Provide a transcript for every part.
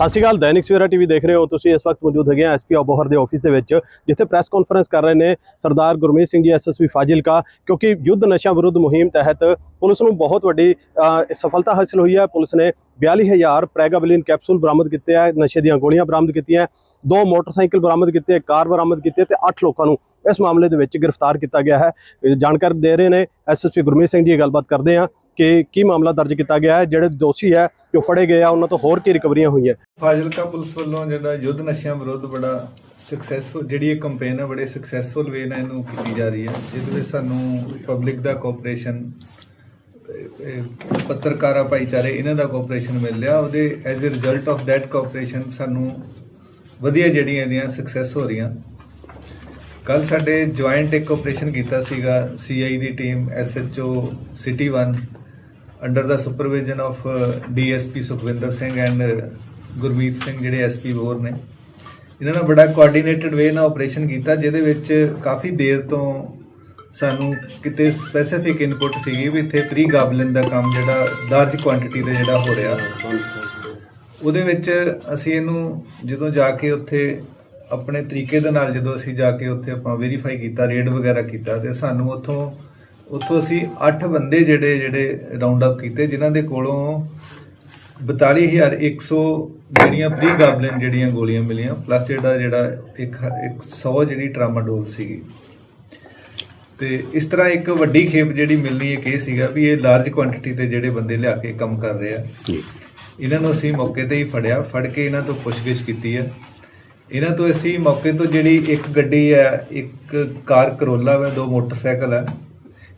ਸਤਿ ਸ਼੍ਰੀ ਅਕਾਲ, ਦੈਨਿਕ ਸਵੇਰਾ ਟੀਵੀ ਦੇਖ ਰਹੇ ਹੋ। ਤੁਸੀਂ ਇਸ ਵਕਤ ਮੌਜੂਦ ਹੈਗੇ ਆ ਐਸਪੀ ਅਬੋਹਰ ਦੇ ਆਫਿਸ ਦੇ ਵਿੱਚ, ਜਿੱਥੇ ਪ੍ਰੈਸ ਕਾਨਫਰੰਸ ਕਰ ਰਹੇ ਨੇ ਸਰਦਾਰ ਗੁਰਮੀਤ ਸਿੰਘ ਜੀ ਐਸਐਸਪੀ ਫਾਜ਼ਿਲਕਾ, ਕਿਉਂਕਿ ਯੁੱਧ ਨਸ਼ਾ ਵਿਰੁੱਧ ਮੁਹਿੰਮ ਤਹਿਤ ਪੁਲਿਸ ਨੂੰ ਬਹੁਤ ਵੱਡੀ ਸਫਲਤਾ ਹਾਸਲ ਹੋਈ ਹੈ। ਪੁਲਿਸ ਨੇ 42000 ਪ੍ਰੈਗਾਬਲਿਨ ਕੈਪਸੂਲ ਬਰਾਮਦ ਕੀਤੇ ਆ, ਨਸ਼ੇ ਦੀਆਂ ਗੋਲੀਆਂ ਬਰਾਮਦ ਕੀਤੀਆਂ, ਦੋ ਮੋਟਰਸਾਈਕਲ ਬਰਾਮਦ ਕੀਤੇ ਕਾਰ ਬਰਾਮਦ ਕੀਤੇ ਤੇ 8 ਲੋਕਾਂ ਨੂੰ ਇਸ ਮਾਮਲੇ ਦੇ ਵਿੱਚ ਗ੍ਰਿਫਤਾਰ ਕੀਤਾ ਗਿਆ ਹੈ। ਜਾਣਕਾਰੀ ਦੇ ਰਹੇ ਨੇ ਐਸਐਸਪੀ ਗੁਰਮੀਤ ਸਿੰਘ ਜੀ ਗੱਲਬਾਤ ਕਰਦੇ ਆ ਕਿ ਕੀ ਮਾਮਲਾ ਦਰਜ ਕੀਤਾ ਗਿਆ ਹੈ, ਜਿਹੜੇ ਦੋਸ਼ੀ ਹੈ, ਜੋ ਫੜੇ ਗਏ ਆ, ਉਹਨਾਂ ਤੋਂ ਹੋਰ ਕੀ ਰਿਕਵਰੀਆਂ ਹੋਈਆਂ? ਫਾਜ਼ਿਲਕਾ ਪੁਲਿਸ ਵੱਲੋਂ ਜਿਹੜਾ ਯੁੱਧ ਨਸ਼ਿਆਂ ਵਿਰੁੱਧ ਬੜਾ ਸਕਸੈਸਫੁਲ ਜਿਹੜੀ ਇਹ ਕੰਪੇਨ ਹੈ, ਬੜੇ ਸਕਸੈਸਫੁਲ ਵੇ ਨਾਲ ਇਹਨੂੰ ਕੀਤੀ ਜਾ ਰਹੀ ਹੈ। ਜਿਹਦੇ ਵਿੱਚ ਸਾਨੂੰ ਪਬਲਿਕ ਦਾ ਕੋਆਪਰੇਸ਼ਨ ਪੱਤਰਕਾਰਾ, ਭਾਈਚਾਰੇ, ਇਹਨਾਂ ਦਾ ਕੋਆਪਰੇਸ਼ਨ ਮਿਲ ਰਿਹਾ। ਉਹਦੇ as a result of that cooperation ਸਾਨੂੰ ਵਧੀਆ ਜਿਹੜੀਆਂ ਇਹਦੀਆਂ ਸਕਸੈਸ ਹੋ ਰਹੀਆਂ। ਕੱਲ ਸਾਡੇ ਜੁਆਇੰਟ ਇੱਕ ਆਪਰੇਸ਼ਨ ਕੀਤਾ ਸੀਗਾ ਸੀਆਈ ਦੀ team SHO city 1 under the supervision of DSP Sukhwinder Singh and Gurmeet Singh ਜਿਹੜੇ ਐਸਪੀ ਬੋਰ ਨੇ, ਇਹਨਾਂ ਨੇ ਬੜਾ ਕੋਆਰਡੀਨੇਟਡ ਵੇ ਨਾਲ ਆਪਰੇਸ਼ਨ ਕੀਤਾ, ਜਿਹਦੇ ਵਿੱਚ ਕਾਫੀ ਦੇਰ ਤੋਂ ਸਾਨੂੰ ਕਿਤੇ ਸਪੈਸੀਫਿਕ ਇਨਪੁਟ ਸੀਗੀ ਵੀ ਇੱਥੇ ਪ੍ਰੀ ਗਾਬਲਿਨ ਦਾ ਕੰਮ ਜਿਹੜਾ ਲਾਰਜ ਕੁਆਂਟੀਟੀ ਦੇ ਜਿਹੜਾ ਹੋ ਰਿਹਾ। ਉਹਦੇ ਵਿੱਚ ਅਸੀਂ ਇਹਨੂੰ ਜਦੋਂ ਜਾ ਕੇ ਉੱਥੇ ਆਪਣੇ ਤਰੀਕੇ ਦੇ ਨਾਲ ਜਦੋਂ ਅਸੀਂ ਜਾ ਕੇ ਉੱਥੇ ਆਪਾਂ ਵੈਰੀਫਾਈ ਕੀਤਾ ਰੇਡ ਵਗੈਰਾ ਕੀਤਾ, ਤੇ ਸਾਨੂੰ ਉੱਥੋਂ ਉੱਥੋਂ ਅਸੀਂ 8 ਬੰਦੇ ਜਿਹੜੇ ਜਿਹੜੇ ਰਾਉਂਡ ਅਪ ਕੀਤੇ ਜਿਨ੍ਹਾਂ ਦੇ ਕੋਲੋਂ 42100 ਜਿਹੜੀਆਂ ਪ੍ਰੀ ਗਾਬਲਿਨ ਜਿਹੜੀਆਂ ਗੋਲੀਆਂ ਮਿਲੀਆਂ ਪਲੱਸ ਜਿਹੜਾ ਜਿਹੜਾ ਇੱਕ 100 ਜਿਹੜੀ ਟਰਾਮਾਡੋਲ ਸੀਗੀ। ਤੇ ਇਸ ਤਰ੍ਹਾਂ ਇੱਕ ਵੱਡੀ ਖੇਪ ਜਿਹੜੀ ਮਿਲਣੀ ਇੱਕ ਇਹ ਸੀਗਾ ਵੀ ਇਹ ਲਾਰਜ ਕੁਆਂਟੀਟੀ ਤੇ ਜਿਹੜੇ ਬੰਦੇ ਲਿਆ ਕੇ ਕੰਮ ਕਰ ਰਹੇ ਆ। ਇਹਨਾਂ ਨੂੰ ਅਸੀਂ ਮੌਕੇ ਤੇ ਹੀ ਫੜਿਆ ਫੜ ਕੇ ਇਹਨਾਂ ਤੋਂ ਪੁੱਛਗਿੱਛ ਕੀਤੀ ਹੈ ਇਹਨਾਂ ਤੋਂ ਅਸੀਂ ਮੌਕੇ ਤੋਂ ਜਿਹੜੀ ਇੱਕ ਗੱਡੀ ਹੈ ਇੱਕ ਕਾਰ ਕਰੋਲਾ ਹੈ ਦੋ ਮੋਟਰਸਾਈਕਲ ਹੈ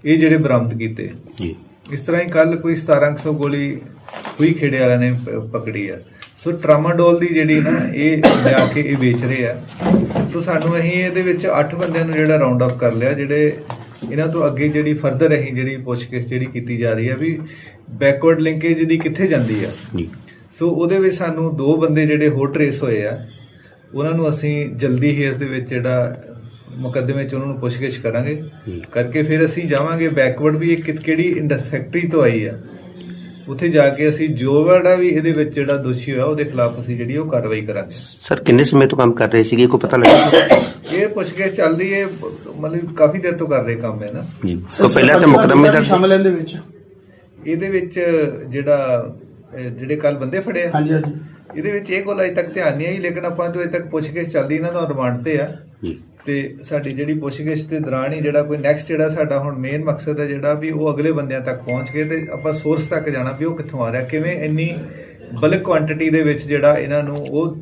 ਇਹ ਜਿਹੜੇ ਬਰਾਮਦ ਕੀਤੇ। ਜੀ। ਇਸ ਤਰ੍ਹਾਂ ਹੀ ਕੱਲ ਕੋਈ 1700 ਗੋਲੀ ਹੋਈ ਖੇੜੇ ਵਾਲਿਆਂ ਨੇ ਪਕੜੀ ਆ। ਸੋ ਟਰਾਮਾਡੋਲ ਦੀ ਜਿਹੜੀ ਨਾ ਇਹ ਲਿਆ ਕੇ ਇਹ ਵੇਚ ਰਹੇ ਆ। ਸੋ ਸਾਨੂੰ ਅਸੀਂ ਇਹਦੇ ਵਿੱਚ 8 ਬੰਦਿਆਂ ਨੂੰ ਜਿਹੜਾ ਰਾਉਂਡ ਅਪ ਕਰ ਲਿਆ ਜਿਹੜੇ ਇਹਨਾਂ ਤੋਂ ਅੱਗੇ ਜਿਹੜੀ ਫਰਦਰ ਅਸੀਂ ਜਿਹੜੀ ਪੁੱਛਗਿੱਛ ਜਿਹੜੀ ਕੀਤੀ ਜਾ ਰਹੀ ਹੈ ਵੀ ਬੈਕਵਰਡ ਲਿੰਕੇਜ ਦੀ ਕਿੱਥੇ ਜਾਂਦੀ ਆ। ਜੀ। ਸੋ ਉਹਦੇ ਵਿੱਚ ਸਾਨੂੰ ਦੋ ਬੰਦੇ ਜਿਹੜੇ ਹੋਰ ਟਰੇਸ ਹੋਏ ਆ ਉਹਨਾਂ ਨੂੰ ਅਸੀਂ ਜਲਦੀ ਹੀ ਇਸ ਦੇ ਵਿੱਚ ਜਿਹੜਾ ਮੁਕੱਦਮੇ 'ਚ ਉਹਨਾਂ ਨੂੰ ਪੁੱਛਗਿੱਛ ਕਰਾਂਗੇ। ਕਰਕੇ ਫਿਰ ਅਸੀਂ ਜਾਵਾਂਗੇ ਬੈਕਵਰਡ ਵੀ ਇਹ ਕਿਹੜੀ ਇੰਡਸ ਫੈਕਟਰੀ ਤੋਂ ਆਈ ਆ। ਉੱਥੇ ਜਾ ਕੇ ਅਸੀਂ ਜੋ ਵੜਾ ਵੀ ਇਹਦੇ ਵਿੱਚ ਜਿਹੜਾ ਦੋਸ਼ੀ ਹੋਇਆ ਉਹਦੇ ਖਿਲਾਫ ਅਸੀਂ ਜਿਹੜੀ ਉਹ ਕਾਰਵਾਈ ਕਰਾਂਗੇ। ਸਰ ਕਿੰਨੇ ਸਮੇਂ ਤੋਂ ਕੰਮ ਕਰ ਰਹੇ ਸੀਗੇ? ਕੋਈ ਪਤਾ ਲੱਗਾ ਇਹ ਪੁੱਛਗਿੱਛ ਚੱਲਦੀ ਹੈ ਮਤਲਬ ਕਾਫੀ ਦੇਰ ਤੋਂ ਕਰ ਰਹੇ ਕੰਮ ਹੈ ਨਾ। ਜੀ। ਤੋਂ ਪਹਿਲਾਂ ਤਾਂ ਮੁਕਦਮੇ ਦਾ ਸ਼ਾਮਲ ਇਹਦੇ ਵਿੱਚ? ਇਹਦੇ ਵਿੱਚ ਜਿਹੜਾ ਜਿਹੜੇ ਕੱਲ ਬੰਦੇ ਫੜੇ ਆ। ਹਾਂਜੀ ਹਾਂਜੀ। ਇਹਦੇ ਵਿੱਚ ਇਹ ਕੋਲ ਅਜੇ ਤੱਕ ਧਿਆਨ ਨਹੀਂ ਆਈ ਲੇਕਿਨ ਆਪਾਂ ਜੋ ਅਜੇ ਤੱਕ ਪੁੱਛਗਿੱਛ ਚੱਲਦੀ ਇਹਨਾਂ ਦਾ ਰਿਮਾਂਡ ਤੇ ਆ। ਜੀ। ਤੇ ਸਾਡੀ ਜਿਹੜੀ ਪੁੱਛਗਿੱਛ ਦੇ ਦੌਰਾਨ ਹੀ ਜਿਹੜਾ ਕੋਈ ਨੈਕਸਟ ਜਿਹੜਾ ਸਾਡਾ ਹੁਣ ਮੇਨ ਮਕਸਦ ਹੈ ਜਿਹੜਾ ਵੀ ਉਹ ਅਗਲੇ ਬੰਦਿਆਂ ਤੱਕ ਪਹੁੰਚ ਕੇ ਤੇ ਆਪਾਂ ਸੋਰਸ ਤੱਕ ਜਾਣਾ ਵੀ ਉਹ ਕਿੱਥੋਂ ਆ ਰਿਹਾ ਕਿਵੇਂ ਇੰਨੀ ਬਲਕ ਕੁਆਂਟੀਟੀ ਦੇ ਵਿੱਚ ਜਿਹੜਾ ਇਹਨਾਂ ਨੂੰ ਉਹ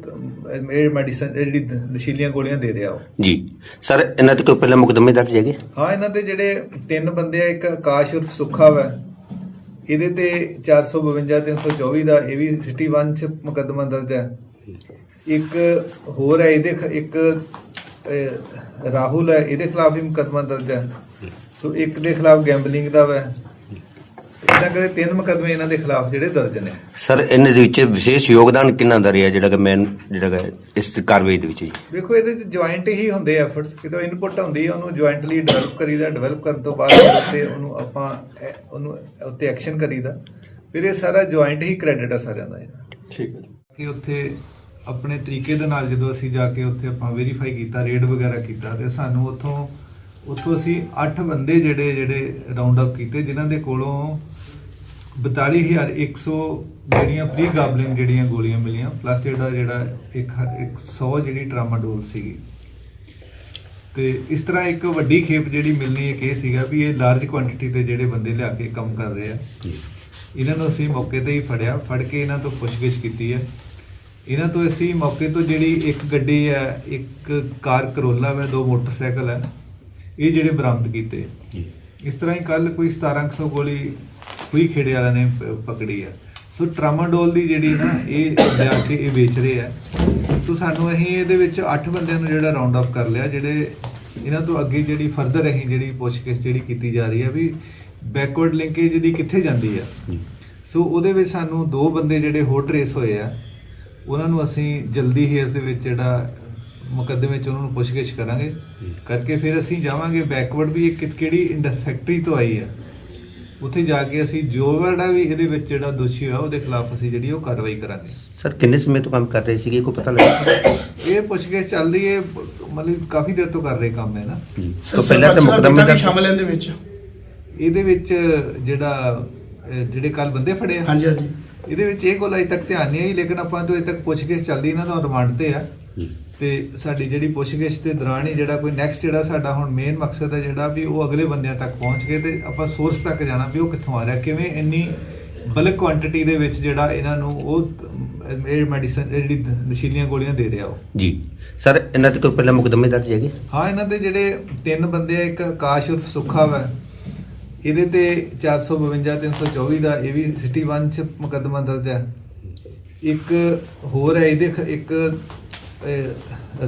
ਇਹ ਮੈਡੀਸਨ ਜਿਹੜੀ ਨਸ਼ੀਲੀਆਂ ਗੋਲੀਆਂ ਦੇ ਰਿਹਾ ਉਹ। ਜੀ। ਸਰ ਇਹਨਾਂ ਤੇ ਕੋਈ ਪਹਿਲਾਂ ਮੁਕਦਮੇ ਦਰਜ ਹੈਗੇ? ਹਾਂ ਇਹਨਾਂ ਦੇ ਜਿਹੜੇ ਤਿੰਨ ਬੰਦੇ ਆ ਇੱਕ ਆਕਾਸ਼ ਉਰਫ ਸੁੱਖਾ ਵਾ। ਇਹਦੇ ਤੇ 452 324 ਦਾ ਇਹ ਵੀ ਸਿਟੀ 1 ਚ ਮੁਕੱਦਮਾ ਦਰਜ ਹੈ। ਇੱਕ ਹੋਰ ਹੈ ਇਹਦੇ ਇੱਕ ਰਾਹੁਲ ਹੈ ਇਹਦੇ ਖਿਲਾਫ ਵੀ ਮੁਕੱਦਮਾ ਦਰਜ ਹੈ। ਸੋ ਇੱਕ ਦੇ ਖਿਲਾਫ ਗੈਂਬਲਿੰਗ ਦਾ ਵਾ। ਇਹਨਾਂ ਕਰੇ ਤਿੰਨ ਮੁਕੱਦਮੇ ਇਹਨਾਂ ਦੇ ਖਿਲਾਫ ਜਿਹੜੇ ਦਰਜ ਨੇ। ਸਰ ਇਹਨਾਂ ਦੇ ਵਿੱਚ ਵਿਸ਼ੇਸ਼ ਯੋਗਦਾਨ ਕਿੰਨਾ ਦਾ ਰਿਹਾ ਜਿਹੜਾ ਕਿ ਮੈਂ ਜਿਹੜਾ ਕਿ ਇਸ ਕਾਰਵਾਈ ਦੇ ਵਿੱਚ ਜੀ? ਵੇਖੋ ਇਹਦੇ ਚ ਜੁਆਇੰਟ ਹੀ ਹੁੰਦੇ ਐਫਰਟਸ ਕਿਤੇ ਇਨਪੁਟ ਹੁੰਦੀ ਹੈ ਉਹਨੂੰ ਜੁਆਇੰਟਲੀ ਡਿਵੈਲਪ ਕਰੀਦਾ ਡਿਵੈਲਪ ਕਰਨ ਤੋਂ ਬਾਅਦ ਉੱਤੇ ਉਹਨੂੰ ਆਪਾਂ ਉਹਨੂੰ ਉੱਤੇ ਐਕਸ਼ਨ ਕਰੀਦਾ। ਫਿਰ ਇਹ ਸਾਰਾ ਜੁਆਇੰਟ ਹੀ ਕ੍ਰੈਡਿਟ ਆ ਸਾਰਿਆਂ ਦਾ ਠੀਕ ਹੈ ਕਿ ਉੱਥੇ ਆਪਣੇ ਤਰੀਕੇ ਦੇ ਨਾਲ ਜਦੋਂ ਅਸੀਂ ਜਾ ਕੇ ਉੱਥੇ ਆਪਾਂ ਵੈਰੀਫਾਈ ਕੀਤਾ ਰੇਡ ਵਗੈਰਾ ਕੀਤਾ ਤੇ ਸਾਨੂੰ ਉੱਥੋਂ ਉੱਥੋਂ ਅਸੀਂ 8 ਬੰਦੇ ਜਿਹੜੇ ਜਿਹੜੇ ਰਾਉਂਡ ਅਪ ਕੀਤੇ ਜਿਨ੍ਹਾਂ ਦੇ ਕੋਲੋਂ 42100 ਜਿਹੜੀਆਂ ਪ੍ਰੀ ਗਾਬਲਿਨ ਜਿਹੜੀਆਂ ਗੋਲੀਆਂ ਮਿਲੀਆਂ ਪਲੱਸ ਜਿਹੜਾ ਜਿਹੜਾ ਇੱਕ 100 ਜਿਹੜੀ ਟਰਾਮਾਡੋਲ ਸੀਗੀ। ਤੇ ਇਸ ਤਰ੍ਹਾਂ ਇੱਕ ਵੱਡੀ ਖੇਪ ਜਿਹੜੀ ਮਿਲਣੀ ਇੱਕ ਇਹ ਸੀਗਾ ਵੀ ਇਹ ਲਾਰਜ ਕੁਆਂਟੀਟੀ ਤੇ ਜਿਹੜੇ ਬੰਦੇ ਲਿਆ ਕੇ ਕੰਮ ਕਰ ਰਹੇ ਆ। ਇਹਨਾਂ ਨੂੰ ਅਸੀਂ ਮੌਕੇ ਤੇ ਹੀ ਫੜਿਆ ਫੜ ਕੇ ਇਹਨਾਂ ਤੋਂ ਪੁੱਛਗਿੱਛ ਕੀਤੀ ਹੈ। ਇਹਨਾਂ ਤੋਂ ਅਸੀਂ ਮੌਕੇ ਤੋਂ ਜਿਹੜੀ ਇੱਕ ਗੱਡੀ ਹੈ ਇੱਕ ਕਾਰ ਕਰੋਲਾ ਹੈ ਦੋ ਮੋਟਰਸਾਈਕਲ ਹੈ ਇਹ ਜਿਹੜੇ ਬਰਾਮਦ ਕੀਤੇ। ਇਸ ਤਰ੍ਹਾਂ ਹੀ ਕੱਲ ਕੋਈ 1700 ਗੋਲੀ ਹੋਈ ਖੇੜੇ ਵਾਲਿਆਂ ਨੇ ਪਕੜੀ ਹੈ। ਸੋ ਟਰਾਮਾਡੋਲ ਦੀ ਜਿਹੜੀ ਨਾ ਇਹ ਲਿਆ ਕੇ ਇਹ ਵੇਚ ਰਹੇ ਆ ਸੋ ਸਾਨੂੰ ਅਸੀਂ ਇਹਦੇ ਵਿੱਚ 8 ਬੰਦਿਆਂ ਨੂੰ ਜਿਹੜਾ ਰਾਉਂਡ ਅਪ ਕਰ ਲਿਆ ਜਿਹੜੇ ਇਹਨਾਂ ਤੋਂ ਅੱਗੇ ਜਿਹੜੀ ਫਰਦਰ ਅਸੀਂ ਜਿਹੜੀ ਪੁੱਛਗਿੱਛ ਜਿਹੜੀ ਕੀਤੀ ਜਾ ਰਹੀ ਹੈ ਵੀ ਬੈਕਵਰਡ ਲਿੰਕੇਜ ਦੀ ਕਿੱਥੇ ਜਾਂਦੀ ਆ ਸੋ ਉਹਦੇ ਵਿੱਚ ਸਾਨੂੰ ਦੋ ਬੰਦੇ ਜਿਹੜੇ ਹੋਰ ਟਰੇਸ ਹੋਏ ਆ ਉਹਨਾਂ ਨੂੰ ਅਸੀਂ ਜਲਦੀ ਹੀ ਇਸ ਦੇ ਵਿੱਚ ਜਿਹੜਾ ਮੁਕੱਦਮੇ 'ਚ ਉਹਨਾਂ ਨੂੰ ਪੁੱਛਗਿੱਛ ਕਰਾਂਗੇ। ਕਰਕੇ ਫਿਰ ਅਸੀਂ ਜਾਵਾਂਗੇ ਬੈਕਵਰਡ ਵੀ ਇਹ ਕਿ- ਕਿਹੜੀ ਇੰਡਸ ਫੈਕਟਰੀ ਤੋਂ ਆਈ ਆ। ਉੱਥੇ ਜਾ ਕੇ ਅਸੀਂ ਜੋ ਜਿਹੜਾ ਵੀ ਇਹਦੇ ਵਿੱਚ ਜਿਹੜਾ ਦੋਸ਼ੀ ਹੋਇਆ ਉਹਦੇ ਖਿਲਾਫ ਅਸੀਂ ਜਿਹੜੀ ਉਹ ਕਾਰਵਾਈ ਕਰਾਂਗੇ। ਸਰ ਕਿੰਨੇ ਸਮੇਂ ਤੋਂ ਕੰਮ ਕਰ ਰਹੇ ਸੀਗੇ? ਕੋਈ ਪਤਾ ਲੱਗਾ ਇਹ ਪੁੱਛਗਿੱਛ ਚੱਲਦੀ ਹੈ ਮਤਲਬ ਕਾਫੀ ਦੇਰ ਤੋਂ ਕਰ ਰਹੇ ਕੰਮ ਹੈ ਨਾ। ਤੋਂ ਪਹਿਲਾਂ ਤਾਂ ਮੁਕਦਮੇ ਦਾ ਸ਼ਾਮਲ ਹੈ ਇਹਦੇ ਵਿੱਚ? ਇਹਦੇ ਵਿੱਚ ਜਿਹੜਾ ਜਿਹੜੇ ਕੱਲ ਬੰਦੇ ਫੜੇ ਹਾਂਜੀ ਹਾਂਜੀ। ਇਹਦੇ ਵਿੱਚ ਇਹ ਕੋਲ ਅਜੇ ਤੱਕ ਧਿਆਨ ਨਹੀਂ ਆਈ ਲੇਕਿਨ ਆਪਾਂ ਤੋਂ ਅਜੇ ਤੱਕ ਪੁੱਛਗਿੱਛ ਚੱਲਦੀ ਇਹਨਾਂ ਦਾ ਰਿਮਾਂਡ ਤੇ ਆ। ਜੀ ਤੇ ਸਾਡੀ ਜਿਹੜੀ ਪੁੱਛਗਿੱਛ ਦੇ ਦੌਰਾਨ ਹੀ ਜਿਹੜਾ ਕੋਈ ਨੈਕਸਟ ਜਿਹੜਾ ਸਾਡਾ ਹੁਣ ਮੇਨ ਮਕਸਦ ਹੈ ਜਿਹੜਾ ਵੀ ਉਹ ਅਗਲੇ ਬੰਦਿਆਂ ਤੱਕ ਪਹੁੰਚ ਕੇ ਤੇ ਆਪਾਂ ਸੋਰਸ ਤੱਕ ਜਾਣਾ ਵੀ ਉਹ ਕਿੱਥੋਂ ਆ ਰਿਹਾ ਕਿਵੇਂ ਇੰਨੀ ਬਲਕ ਕੁਆਂਟੀਟੀ ਦੇ ਵਿੱਚ ਜਿਹੜਾ ਇਹਨਾਂ ਨੂੰ ਉਹ ਇਹ ਮੈਡੀਸਨ ਜਿਹੜੀ ਨਸ਼ੀਲੀਆਂ ਗੋਲੀਆਂ ਦੇ ਰਿਹਾ ਉਹ। ਜੀ। ਸਰ ਇਹਨਾਂ ਤੇ ਕੋਈ ਪਹਿਲਾਂ ਮੁਕਦਮੇ ਦਰਜ ਹੈਗੇ? ਹਾਂ ਇਹਨਾਂ ਦੇ ਜਿਹੜੇ ਤਿੰਨ ਬੰਦੇ ਆ ਇੱਕ ਆਕਾਸ਼ ਉਰਫ ਸੁੱਖਾ ਵਾ ਇਹਦੇ ਤੇ 452 324 ਦਾ ਇਹ ਵੀ ਸਿਟੀ 1 ਚ ਮੁਕੱਦਮਾ ਦਰਜ ਹੈ। ਇੱਕ ਹੋਰ ਹੈ, ਇਹਦੇ ਖ- ਇੱਕ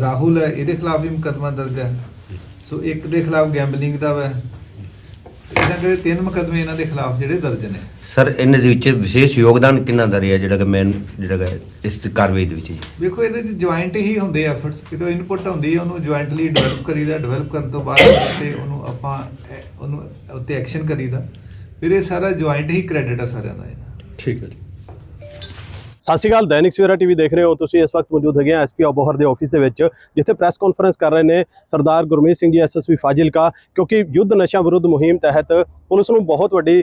ਰਾਹੁਲ ਹੈ, ਇਹਦੇ ਖਿਲਾਫ ਵੀ ਮੁਕੱਦਮਾ ਦਰਜ ਹੈ। ਸੋ ਇੱਕ ਦੇ ਖਿਲਾਫ ਗੈਂਬਲਿੰਗ ਦਾ ਵਾ। ਇਹਨਾਂ ਦੇ ਤਿੰਨ ਮੁਕੱਦਮੇ ਇਹਨਾਂ ਦੇ ਖਿਲਾਫ ਜਿਹੜੇ ਦਰਜ ਨੇ। ਸਰ ਇਹਨਾਂ ਦੇ ਵਿੱਚ ਵਿਸ਼ੇਸ਼ ਯੋਗਦਾਨ ਕਿੰਨਾ ਦਾ ਰਿਹਾ ਜਿਹੜਾ ਕਿ ਮੈਂ ਜਿਹੜਾ ਕਿ ਇਸ ਕਾਰਵਾਈ ਦੇ ਵਿੱਚ ਜੀ? ਵੇਖੋ ਇਹਦੇ ਚ ਜੁਆਇੰਟ ਹੀ ਹੁੰਦੇ ਐਫਰਟਸ ਕਿਤੇ ਇਨਪੁਟ ਹੁੰਦੀ ਹੈ ਉਹਨੂੰ ਜੁਆਇੰਟਲੀ ਡਿਵੈਲਪ ਕਰੀਦਾ ਡਿਵੈਲਪ ਕਰਨ ਤੋਂ ਬਾਅਦ ਤੇ ਉਹਨੂੰ ਆਪਾਂ ਉਹਨੂੰ ਉੱਤੇ ਐਕਸ਼ਨ ਕਰੀਦਾ। ਫਿਰ ਇਹ ਸਾਰਾ ਜੁਆਇੰਟ ਹੀ ਕ੍ਰੈਡਿਟ ਆ ਸਾਰਿਆਂ ਦਾ ਇਹਦਾ। ਠੀਕ ਹੈ ਜੀ। ਸਤਿ ਸ਼੍ਰੀ ਅਕਾਲ, ਦੈਨਿਕ ਸਵੇਰਾ ਟੀਵੀ ਦੇਖ ਰਹੇ ਹੋ। ਤੁਸੀਂ ਇਸ ਵਕਤ ਮੌਜੂਦ ਹੈਗੇ ਆ ਐਸਪੀ ਅਬੋਹਰ ਦੇ ਆਫਿਸ ਦੇ ਵਿੱਚ, ਜਿੱਥੇ ਪ੍ਰੈਸ ਕਾਨਫਰੰਸ ਕਰ ਰਹੇ ਨੇ ਸਰਦਾਰ ਗੁਰਮੀਤ ਸਿੰਘ ਜੀ ਐਸਐਸਪੀ ਫਾਜ਼ਿਲਕਾ, ਕਿਉਂਕਿ ਯੁੱਧ ਨਸ਼ਾ ਵਿਰੁੱਧ ਮੁਹਿੰਮ ਤਹਿਤ ਪੁਲਿਸ ਨੂੰ ਬਹੁਤ ਵੱਡੀ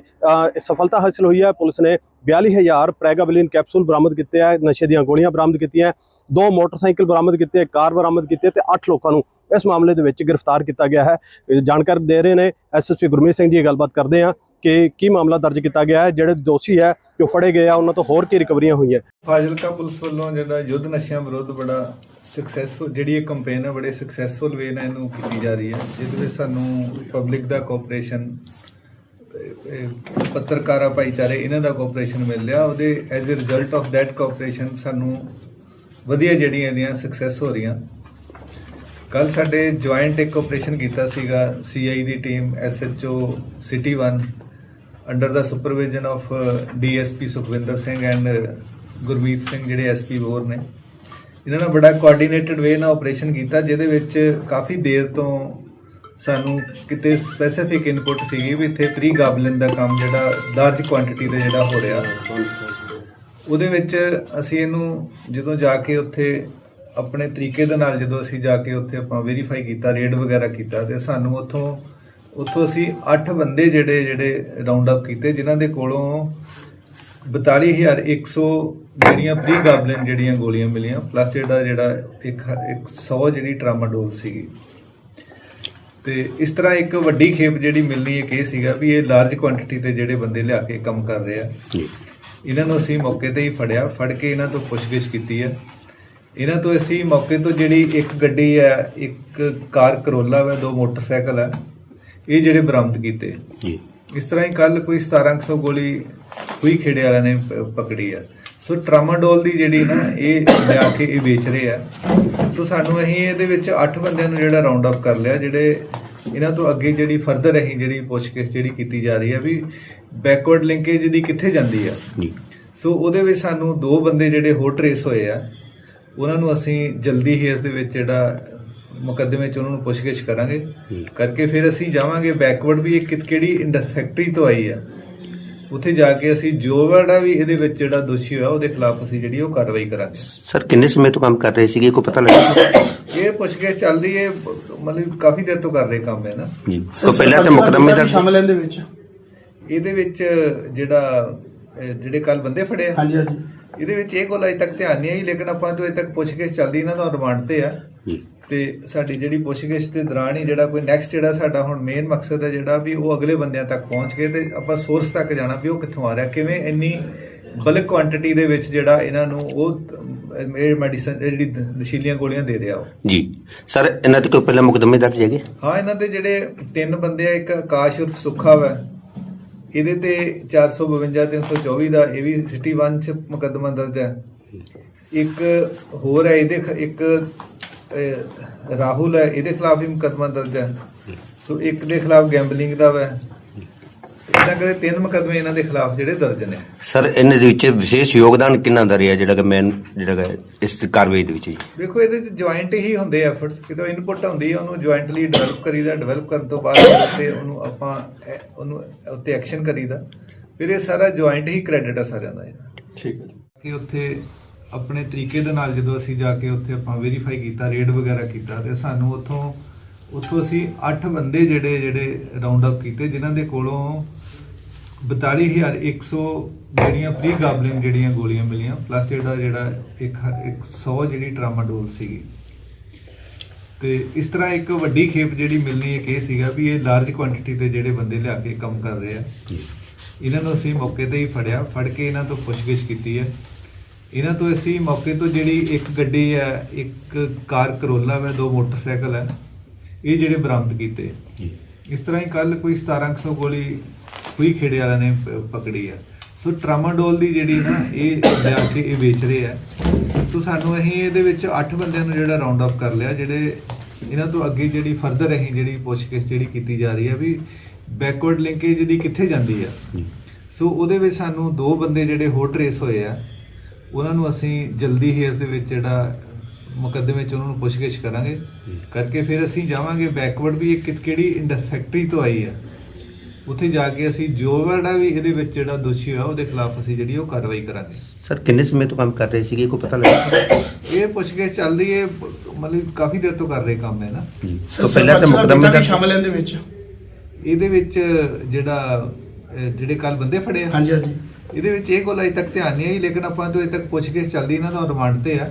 ਸਫਲਤਾ ਹਾਸਲ ਹੋਈ ਹੈ। ਪੁਲਿਸ ਨੇ 42000 ਪ੍ਰੈਗਾਬਲਿਨ ਕੈਪਸੂਲ ਬਰਾਮਦ ਕੀਤੇ ਆ, ਨਸ਼ੇ ਦੀਆਂ ਗੋਲੀਆਂ ਬਰਾਮਦ ਕੀਤੀਆਂ ਦੋ ਮੋਟਰਸਾਈਕਲ ਬਰਾਮਦ ਕੀਤੇ, ਕਾਰ ਬਰਾਮਦ ਕੀਤੀ ਤੇ 8 ਲੋਕਾਂ ਨੂੰ ਇਸ ਮਾਮਲੇ ਦੇ ਵਿੱਚ ਗ੍ਰਿਫਤਾਰ ਕੀਤਾ ਗਿਆ ਹੈ। ਜਾਣਕਾਰੀ ਦੇ ਰਹੇ ਨੇ ਐਸਐਸਪੀ ਗੁਰਮੀਤ ਸਿੰਘ ਜੀ ਗੱਲਬਾਤ ਕਰਦੇ ਆ ਕਿ ਕੀ ਮਾਮਲਾ ਦਰਜ ਕੀਤਾ ਗਿਆ ਹੈ, ਜਿਹੜੇ ਦੋਸ਼ੀ ਹੈ, ਜੋ ਫੜੇ ਗਏ ਆ, ਉਹਨਾਂ ਤੋਂ ਹੋਰ ਕੀ ਰਿਕਵਰੀਆਂ ਹੋਈਆਂ? ਫਾਜ਼ਿਲਕਾ ਪੁਲਿਸ ਵੱਲੋਂ ਜਿਹੜਾ ਯੁੱਧ ਨਸ਼ਿਆਂ ਵਿਰੁੱਧ ਬੜਾ ਸਕਸੈਸਫੁਲ ਜਿਹੜੀ ਇਹ ਕੰਪੇਨ ਹੈ, ਬੜੇ ਸਕਸੈਸਫੁਲ ਵੇ ਨਾਲ ਇਹਨੂੰ ਕੀਤੀ ਜਾ ਰਹੀ ਹੈ, ਜਿਹਦੇ ਵਿੱਚ ਸਾਨੂੰ ਪਬਲਿਕ ਦਾ ਕੋਆਪਰੇਸ਼ਨ ਪੱਤਰਕਾਰਾ, ਭਾਈਚਾਰੇ, ਇਹਨਾਂ ਦਾ ਕੋਆਪਰੇਸ਼ਨ ਮਿਲ ਰਿਹਾ। ਉਹਦੇ as a result of that cooperation ਸਾਨੂੰ ਵਧੀਆ ਜਿਹੜੀਆਂ ਇਹਦੀਆਂ ਸਕਸੈਸ ਹੋ ਰਹੀਆਂ। ਕੱਲ ਸਾਡੇ ਜੁਆਇੰਟ ਇੱਕ ਆਪਰੇਸ਼ਨ ਕੀਤਾ ਸੀਗਾ ਸੀਆਈ ਦੀ team SHO city 1 under the supervision of DSP Sukhwinder Singh and Gurmeet Singh ਜਿਹੜੇ ਐਸਪੀ ਬੋਰ ਨੇ, ਇਹਨਾਂ ਨੇ ਬੜਾ ਕੋਆਰਡੀਨੇਟਡ ਵੇ ਨਾਲ ਆਪਰੇਸ਼ਨ ਕੀਤਾ, ਜਿਹਦੇ ਵਿੱਚ ਕਾਫੀ ਦੇਰ ਤੋਂ ਸਾਨੂੰ ਕਿਤੇ ਸਪੈਸੀਫਿਕ ਇਨਪੁਟ ਸੀਗੀ ਵੀ ਇੱਥੇ ਪ੍ਰੀ ਗਾਬਲਿਨ ਦਾ ਕੰਮ ਜਿਹੜਾ ਲਾਰਜ ਕੁਆਂਟੀਟੀ ਦੇ ਜਿਹੜਾ ਹੋ ਰਿਹਾ। ਉਹਦੇ ਵਿੱਚ ਅਸੀਂ ਇਹਨੂੰ ਜਦੋਂ ਜਾ ਕੇ ਉੱਥੇ ਆਪਣੇ ਤਰੀਕੇ ਦੇ ਨਾਲ ਜਦੋਂ ਅਸੀਂ ਜਾ ਕੇ ਉੱਥੇ ਆਪਾਂ ਵੈਰੀਫਾਈ ਕੀਤਾ ਰੇਡ ਵਗੈਰਾ ਕੀਤਾ, ਤੇ ਸਾਨੂੰ ਉੱਥੋਂ ਉੱਥੋਂ ਅਸੀਂ 8 ਬੰਦੇ ਜਿਹੜੇ ਜਿਹੜੇ ਰਾਉਂਡ ਅਪ ਕੀਤੇ ਜਿਨ੍ਹਾਂ ਦੇ ਕੋਲੋਂ 42100 ਜਿਹੜੀਆਂ ਪ੍ਰੀ ਗਾਬਲਿਨ ਜਿਹੜੀਆਂ ਗੋਲੀਆਂ ਮਿਲੀਆਂ ਪਲੱਸ ਜਿਹੜਾ ਜਿਹੜਾ ਇੱਕ 100 ਜਿਹੜੀ ਟਰਾਮਾਡੋਲ ਸੀਗੀ। ਤੇ ਇਸ ਤਰ੍ਹਾਂ ਇੱਕ ਵੱਡੀ ਖੇਪ ਜਿਹੜੀ ਮਿਲਣੀ ਇੱਕ ਇਹ ਸੀਗਾ ਵੀ ਇਹ ਲਾਰਜ ਕੁਆਂਟੀਟੀ ਤੇ ਜਿਹੜੇ ਬੰਦੇ ਲਿਆ ਕੇ ਕੰਮ ਕਰ ਰਹੇ ਆ। ਇਹਨਾਂ ਨੂੰ ਅਸੀਂ ਮੌਕੇ ਤੇ ਹੀ ਫੜਿਆ ਫੜ ਕੇ ਇਹਨਾਂ ਤੋਂ ਪੁੱਛਗਿੱਛ ਕੀਤੀ ਹੈ ਇਹਨਾਂ ਤੋਂ ਅਸੀਂ ਮੌਕੇ ਤੋਂ ਜਿਹੜੀ ਇੱਕ ਗੱਡੀ ਹੈ ਇੱਕ ਕਾਰ ਕਰੋਲਾ ਹੈ ਦੋ ਮੋਟਰਸਾਈਕਲ ਹੈ ਇਹ ਜਿਹੜੇ ਬਰਾਮਦ ਕੀਤੇ। ਜੀ। ਇਸ ਤਰ੍ਹਾਂ ਹੀ ਕੱਲ ਕੋਈ 1700 ਗੋਲੀ ਹੋਈ ਖੇੜੇ ਵਾਲਿਆਂ ਨੇ ਪਕੜੀ ਆ। ਸੋ ਟਰਾਮਾਡੋਲ ਦੀ ਜਿਹੜੀ ਨਾ ਇਹ ਲਿਆ ਕੇ ਇਹ ਵੇਚ ਰਹੇ ਆ। ਸੋ ਸਾਨੂੰ ਅਸੀਂ ਇਹਦੇ ਵਿੱਚ 8 ਬੰਦਿਆਂ ਨੂੰ ਜਿਹੜਾ ਰਾਉਂਡ ਅਪ ਕਰ ਲਿਆ ਜਿਹੜੇ ਇਹਨਾਂ ਤੋਂ ਅੱਗੇ ਜਿਹੜੀ ਫਰਦਰ ਅਸੀਂ ਜਿਹੜੀ ਪੁੱਛਗਿੱਛ ਜਿਹੜੀ ਕੀਤੀ ਜਾ ਰਹੀ ਹੈ ਵੀ ਬੈਕਵਰਡ ਲਿੰਕੇਜ ਦੀ ਕਿੱਥੇ ਜਾਂਦੀ ਆ। ਜੀ। ਸੋ ਉਹਦੇ ਵਿੱਚ ਸਾਨੂੰ ਦੋ ਬੰਦੇ ਜਿਹੜੇ ਹੋਰ ਟਰੇਸ ਹੋਏ ਆ ਉਹਨਾਂ ਨੂੰ ਅਸੀਂ ਜਲਦੀ ਹੀ ਇਸ ਦੇ ਵਿੱਚ ਜਿਹੜਾ ਮੁਕੱਦਮੇ 'ਚ ਉਹਨਾਂ ਨੂੰ ਪੁੱਛਗਿੱਛ ਕਰਾਂਗੇ। ਕਰਕੇ ਫਿਰ ਅਸੀਂ ਜਾਵਾਂਗੇ। ਬੈਕਵਰਡ ਵੀ ਇਹ ਕਿ- ਕਿਹੜੀ ਫੈਕਟਰੀ ਤੋਂ ਆਈ ਆ। ਉੱਥੇ ਜਾ ਕੇ ਅਸੀਂ ਜੋ ਜਿਹੜਾ ਵੀ ਇਹਦੇ ਵਿੱਚ ਜਿਹੜਾ ਦੋਸ਼ੀ ਹੋਇਆ ਉਹਦੇ ਖਿਲਾਫ ਅਸੀਂ ਜਿਹੜੀ ਉਹ ਕਾਰਵਾਈ ਕਰਾਂਗੇ। ਸਰ ਕਿੰਨੇ ਸਮੇਂ ਤੋਂ ਕੰਮ ਕਰ ਰਹੇ ਸੀਗੇ? ਕੋਈ ਪਤਾ ਲੱਗਾ ਇਹ ਪੁੱਛਗਿੱਛ ਚੱਲਦੀ ਹੈ ਮਤਲਬ ਕਾਫੀ ਦੇਰ ਤੋਂ ਕਰ ਰਹੇ ਕੰਮ ਹੈ ਨਾ। ਜੀ। ਤੋਂ ਪਹਿਲਾਂ ਤਾਂ ਮੁਕਦਮੇ ਦਾ ਸ਼ਾਮਲ ਇਹਦੇ ਵਿੱਚ? ਇਹਦੇ ਵਿੱਚ ਜਿਹੜਾ ਜਿਹੜੇ ਕੱਲ ਬੰਦੇ ਫੜੇ ਆ। ਹਾਂਜੀ ਹਾਂਜੀ। ਇਹਦੇ ਵਿੱਚ ਇਹ ਕੋਲ ਅਜੇ ਤੱਕ ਧਿਆਨ ਨਹੀਂ ਆਈ ਲੇਕਿਨ ਆਪਾਂ ਤੋਂ ਅਜੇ ਤੱਕ ਪੁੱਛਗਿੱਛ ਚੱਲਦੀ ਇਹਨਾਂ ਦਾ ਰਿਮਾਂਡ ਤੇ ਆ। ਜੀ। ਤੇ ਸਾਡੀ ਜਿਹੜੀ ਪੁੱਛਗਿੱਛ ਦੇ ਦੌਰਾਨ ਹੀ ਜਿਹੜਾ ਕੋਈ ਨੈਕਸਟ ਜਿਹੜਾ ਸਾਡਾ ਹੁਣ ਮੇਨ ਮਕਸਦ ਹੈ ਜਿਹੜਾ ਵੀ ਉਹ ਅਗਲੇ ਬੰਦਿਆਂ ਤੱਕ ਪਹੁੰਚ ਕੇ ਤੇ ਆਪਾਂ ਸੋਰਸ ਤੱਕ ਜਾਣਾ ਵੀ ਉਹ ਕਿੱਥੋਂ ਆ ਰਿਹਾ ਕਿਵੇਂ ਇੰਨੀ ਬਲਕ ਕੁਆਂਟੀਟੀ ਦੇ ਵਿੱਚ ਜਿਹੜਾ ਇਹਨਾਂ ਨੂੰ ਉਹ ਇਹ ਮੈਡੀਸਨ ਜਿਹੜੀ ਨਸ਼ੀਲੀਆਂ ਗੋਲੀਆਂ ਦੇ ਰਿਹਾ ਉਹ। ਜੀ। ਸਰ ਇਹਨਾਂ ਤੇ ਕੋਈ ਪਹਿਲਾਂ ਮੁਕਦਮੇ ਦਰਜ ਹੈਗੇ? ਹਾਂ ਇਹਨਾਂ ਦੇ ਜਿਹੜੇ ਤਿੰਨ ਬੰਦੇ ਆ ਇੱਕ ਆਕਾਸ਼ ਉਰਫ ਸੁੱਖਾ ਵਾ। ਇਹਦੇ ਤੇ 452 324 ਦਾ ਇਹ ਵੀ ਸਿਟੀ 1 ਚ ਮੁਕੱਦਮਾ ਦਰਜ ਹੈ। ਇੱਕ ਹੋਰ ਹੈ ਇਹਦੇ ਇੱਕ ਰਾਹੁਲ ਹੈ ਇਹਦੇ ਖਿਲਾਫ ਵੀ ਮੁਕੱਦਮਾ ਦਰਜ ਹੈ। ਸੋ ਇੱਕ ਦੇ ਖਿਲਾਫ ਗੈਂਬਲਿੰਗ ਦਾ ਵਾ। ਇਹਨਾਂ ਕਰੇ ਤਿੰਨ ਮੁਕੱਦਮੇ ਇਹਨਾਂ ਦੇ ਖਿਲਾਫ ਜਿਹੜੇ ਦਰਜ ਨੇ। ਸਰ ਇਹਨਾਂ ਦੇ ਵਿੱਚ ਵਿਸ਼ੇਸ਼ ਯੋਗਦਾਨ ਕਿੰਨਾ ਦਾ ਰਿਹਾ ਜਿਹੜਾ ਕਿ ਮੈਂ ਜਿਹੜਾ ਕਿ ਇਸ ਕਾਰਵਾਈ ਦੇ ਵਿੱਚ ਜੀ? ਦੇਖੋ ਇਹਦੇ ਚ ਜੁਆਇੰਟ ਹੀ ਹੁੰਦੇ ਐਫਰਟਸ ਕਿਤੇ ਇਨਪੁਟ ਹੁੰਦੀ ਹੈ ਉਹਨੂੰ ਜੁਆਇੰਟਲੀ ਡਿਵੈਲਪ ਕਰੀਦਾ ਡਿਵੈਲਪ ਕਰਨ ਤੋਂ ਬਾਅਦ ਤੇ ਉਹਨੂੰ ਆਪਾਂ ਉਹਨੂੰ ਉੱਤੇ ਐਕਸ਼ਨ ਕਰੀਦਾ। ਫਿਰ ਇਹ ਸਾਰਾ ਜੁਆਇੰਟ ਹੀ ਕ੍ਰੈਡਿਟ ਆ ਸਾਰਿਆਂ ਦਾ ਠੀਕ ਹੈ ਕਿ ਉੱਥੇ ਆਪਣੇ ਤਰੀਕੇ ਦੇ ਨਾਲ ਜਦੋਂ ਅਸੀਂ ਜਾ ਕੇ ਉੱਥੇ ਆਪਾਂ ਵੈਰੀਫਾਈ ਕੀਤਾ ਰੇਡ ਵਗੈਰਾ ਕੀਤਾ ਤੇ ਸਾਨੂੰ ਉੱਥੋਂ ਉੱਥੋਂ ਅਸੀਂ 8 ਬੰਦੇ ਜਿਹੜੇ ਜਿਹੜੇ ਰਾਉਂਡ ਅਪ ਕੀਤੇ ਜਿਨ੍ਹਾਂ ਦੇ ਕੋਲੋਂ 42100 ਜਿਹੜੀਆਂ ਪ੍ਰੀ ਗਾਬਲਿਨ ਜਿਹੜੀਆਂ ਗੋਲੀਆਂ ਮਿਲੀਆਂ ਪਲੱਸ ਜਿਹੜਾ ਜਿਹੜਾ ਇੱਕ 100 ਜਿਹੜੀ ਟਰਾਮਾਡੋਲ ਸੀਗੀ। ਤੇ ਇਸ ਤਰ੍ਹਾਂ ਇੱਕ ਵੱਡੀ ਖੇਪ ਜਿਹੜੀ ਮਿਲਣੀ ਇੱਕ ਇਹ ਸੀਗਾ ਵੀ ਇਹ ਲਾਰਜ ਕੁਆਂਟੀਟੀ ਤੇ ਜਿਹੜੇ ਬੰਦੇ ਲਿਆ ਕੇ ਕੰਮ ਕਰ ਰਹੇ ਆ। ਇਹਨਾਂ ਨੂੰ ਅਸੀਂ ਮੌਕੇ ਤੇ ਹੀ ਫੜਿਆ ਫੜ ਕੇ ਇਹਨਾਂ ਤੋਂ ਪੁੱਛਗਿੱਛ ਕੀਤੀ ਹੈ। ਇਹਨਾਂ ਤੋਂ ਅਸੀਂ ਮੌਕੇ ਤੋਂ ਜਿਹੜੀ ਇੱਕ ਗੱਡੀ ਹੈ ਇੱਕ ਕਾਰ ਕਰੋਲਾ ਹੈ ਦੋ ਮੋਟਰਸਾਈਕਲ ਹੈ ਇਹ ਜਿਹੜੇ ਬਰਾਮਦ ਕੀਤੇ। ਇਸ ਤਰ੍ਹਾਂ ਹੀ ਕੱਲ ਕੋਈ 1700 ਗੋਲੀ ਕੋਈ ਖੇੜੇ ਵਾਲਿਆਂ ਨੇ ਪਕੜੀ ਹੈ। ਸੋ ਟਰਾਮਾਡੋਲ ਦੀ ਜਿਹੜੀ ਨਾ ਇਹ ਲਿਆ ਕੇ ਇਹ ਵੇਚ ਰਹੇ ਆ ਸੋ ਸਾਨੂੰ ਅਸੀਂ ਇਹਦੇ ਵਿੱਚ 8 ਬੰਦਿਆਂ ਨੂੰ ਜਿਹੜਾ ਰਾਉਂਡ ਅਪ ਕਰ ਲਿਆ ਜਿਹੜੇ ਇਹਨਾਂ ਤੋਂ ਅੱਗੇ ਜਿਹੜੀ ਫਰਦਰ ਅਸੀਂ ਜਿਹੜੀ ਪੁੱਛਗਿੱਛ ਜਿਹੜੀ ਕੀਤੀ ਜਾ ਰਹੀ ਹੈ ਵੀ ਬੈਕਵਰਡ ਲਿੰਕੇਜ ਦੀ ਕਿੱਥੇ ਜਾਂਦੀ ਆ ਸੋ ਉਹਦੇ ਵਿੱਚ ਸਾਨੂੰ ਦੋ ਬੰਦੇ ਜਿਹੜੇ ਹੋਰ ਟਰੇਸ ਹੋਏ ਆ ਉਹਨਾਂ ਨੂੰ ਅਸੀਂ ਜਲਦੀ ਹੀ ਇਸ ਦੇ ਵਿੱਚ ਜਿਹੜਾ ਮੁਕੱਦਮੇ ਚ ਉਹਨਾਂ ਨੂੰ ਪੁੱਛਗਿੱਛ ਕਰਾਂਗੇ। ਕਰਕੇ ਫਿਰ ਅਸੀਂ ਜਾਵਾਂਗੇ ਬੈਕਵਰਡ ਵੀ ਇਹ ਕਿ- ਕਿਹੜੀ ਇੰਡਸ ਫੈਕਟਰੀ ਤੋਂ ਆਈ ਆ। ਉੱਥੇ ਜਾ ਕੇ ਅਸੀਂ ਜੋ ਜਿਹੜਾ ਵੀ ਇਹਦੇ ਵਿੱਚ ਜਿਹੜਾ ਦੋਸ਼ੀ ਹੋਇਆ ਉਹਦੇ ਖਿਲਾਫ ਅਸੀਂ ਜਿਹੜੀ ਉਹ ਕਾਰਵਾਈ ਕਰਾਂਗੇ। ਸਰ ਕਿੰਨੇ ਸਮੇਂ ਤੋਂ ਕੰਮ ਕਰ ਰਹੇ ਸੀਗੇ? ਕੋਈ ਪਤਾ ਲੱਗਾ? ਇਹ ਪੁੱਛਗਿੱਛ ਚੱਲਦੀ ਹੈ ਮਤਲਬ ਕਾਫੀ ਦੇਰ ਤੋਂ ਕਰ ਰਹੇ ਕੰਮ ਹੈ ਨਾ। ਤੋਂ ਪਹਿਲਾਂ ਤਾਂ ਮੁਕਦਮੇ ਦਾ ਸ਼ਾਮਲ ਹੈ ਇਹਦੇ ਵਿੱਚ। ਇਹਦੇ ਵਿੱਚ ਜਿਹੜਾ ਜਿਹੜੇ ਕੱਲ ਬੰਦੇ ਫੜੇ ਆ। ਹਾਂਜੀ ਹਾਂਜੀ। ਇਹਦੇ ਵਿੱਚ ਇਹ ਕੋਲ ਅਜੇ ਤੱਕ ਧਿਆਨ ਨਹੀਂ ਆਈ ਲੇਕਿਨ ਆਪਾਂ ਤੋਂ ਅਜੇ ਤੱਕ ਪੁੱਛਗਿੱਛ ਚੱਲਦੀ ਇਹਨਾਂ ਦਾ ਰਿਮਾਂਡ ਤੇ ਆ।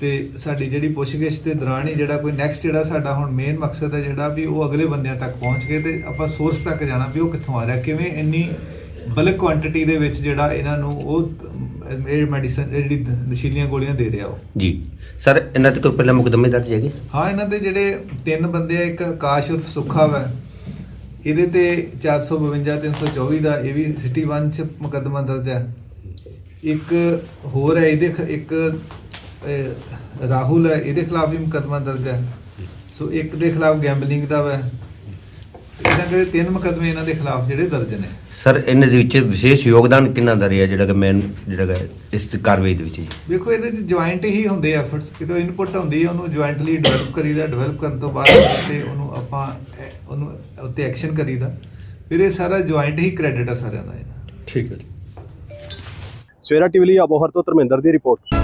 ਤੇ ਸਾਡੀ ਜਿਹੜੀ ਪੁੱਛਗਿੱਛ ਦੇ ਦੌਰਾਨ ਹੀ ਜਿਹੜਾ ਕੋਈ ਨੈਕਸਟ ਜਿਹੜਾ ਸਾਡਾ ਹੁਣ ਮੇਨ ਮਕਸਦ ਹੈ ਜਿਹੜਾ ਵੀ ਉਹ ਅਗਲੇ ਬੰਦਿਆਂ ਤੱਕ ਪਹੁੰਚ ਕੇ ਤੇ ਆਪਾਂ ਸੋਰਸ ਤੱਕ ਜਾਣਾ ਵੀ ਉਹ ਕਿੱਥੋਂ ਆ ਰਿਹਾ ਕਿਵੇਂ ਇੰਨੀ ਬਲਕ ਕੁਆਂਟੀਟੀ ਦੇ ਵਿੱਚ ਜਿਹੜਾ ਇਹਨਾਂ ਨੂੰ ਉਹ ਇਹ ਮੈਡੀਸਨ ਜਿਹੜੀ ਨਸ਼ੀਲੀਆਂ ਗੋਲੀਆਂ ਦੇ ਰਿਹਾ ਉਹ। ਜੀ। ਸਰ ਇਹਨਾਂ ਤੇ ਕੋਈ ਪਹਿਲਾਂ ਮੁਕਦਮੇ ਦਰਜ ਹੈਗੇ? ਹਾਂ ਇਹਨਾਂ ਦੇ ਜਿਹੜੇ ਤਿੰਨ ਬੰਦੇ ਆ ਇੱਕ ਆਕਾਸ਼ ਉਰਫ ਸੁੱਖਾ ਵਾ ਇਹਦੇ ਤੇ 452 324 ਦਾ ਇਹ ਵੀ ਸਿਟੀ 1 ਚ ਮੁਕੱਦਮਾ ਦਰਜ ਹੈ। ਇੱਕ ਹੋਰ ਹੈ, ਇਹਦੇ ਖ- ਇੱਕ ਰਾਹੁਲ ਹੈ, ਇਹਦੇ ਖਿਲਾਫ ਵੀ ਮੁਕੱਦਮਾ ਦਰਜ ਹੈ। ਸੋ ਇੱਕ ਦੇ ਖਿਲਾਫ ਗੈਂਬਲਿੰਗ ਦਾ ਵਾ। ਇਹਨਾਂ ਦੇ ਤਿੰਨ ਮੁਕੱਦਮੇ ਇਹਨਾਂ ਦੇ ਖਿਲਾਫ ਜਿਹੜੇ ਦਰਜ ਨੇ। ਸਰ ਇਹਨਾਂ ਦੇ ਵਿੱਚ ਵਿਸ਼ੇਸ਼ ਯੋਗਦਾਨ ਕਿੰਨਾ ਦਾ ਰਿਹਾ ਜਿਹੜਾ ਕਿ ਮੈਂ ਜਿਹੜਾ ਕਿ ਇਸ ਕਾਰਵਾਈ ਦੇ ਵਿੱਚ ਜੀ ਵੇਖੋ ਇਹਦੇ ਚ ਜੁਆਇੰਟ ਹੀ ਹੁੰਦੇ ਐਫਰਟਸ ਕਿਤੇ ਇਨਪੁਟ ਹੁੰਦੀ ਹੈ ਉਹਨੂੰ ਜੁਆਇੰਟਲੀ ਡਿਵੈਲਪ ਕਰੀਦਾ ਡਿਵੈਲਪ ਕਰਨ ਤੋਂ ਬਾਅਦ ਤੇ ਉਹਨੂੰ ਆਪਾਂ ਉਹਨੂੰ ਉੱਤੇ ਐਕਸ਼ਨ ਕਰੀਦਾ। ਫਿਰ ਇਹ ਸਾਰਾ ਜੁਆਇੰਟ ਹੀ ਕ੍ਰੈਡਿਟ ਆ ਸਾਰਿਆਂ ਦਾ ਇਹਦਾ। ਠੀਕ ਹੈ ਜੀ। ਸਵੇਰਾ ਟੀਵੀ ਲਈ ਅਬੋਹਰ ਤੋਂ ਧਰਮਿੰਦਰ ਦੀ ਰਿਪੋਰਟ।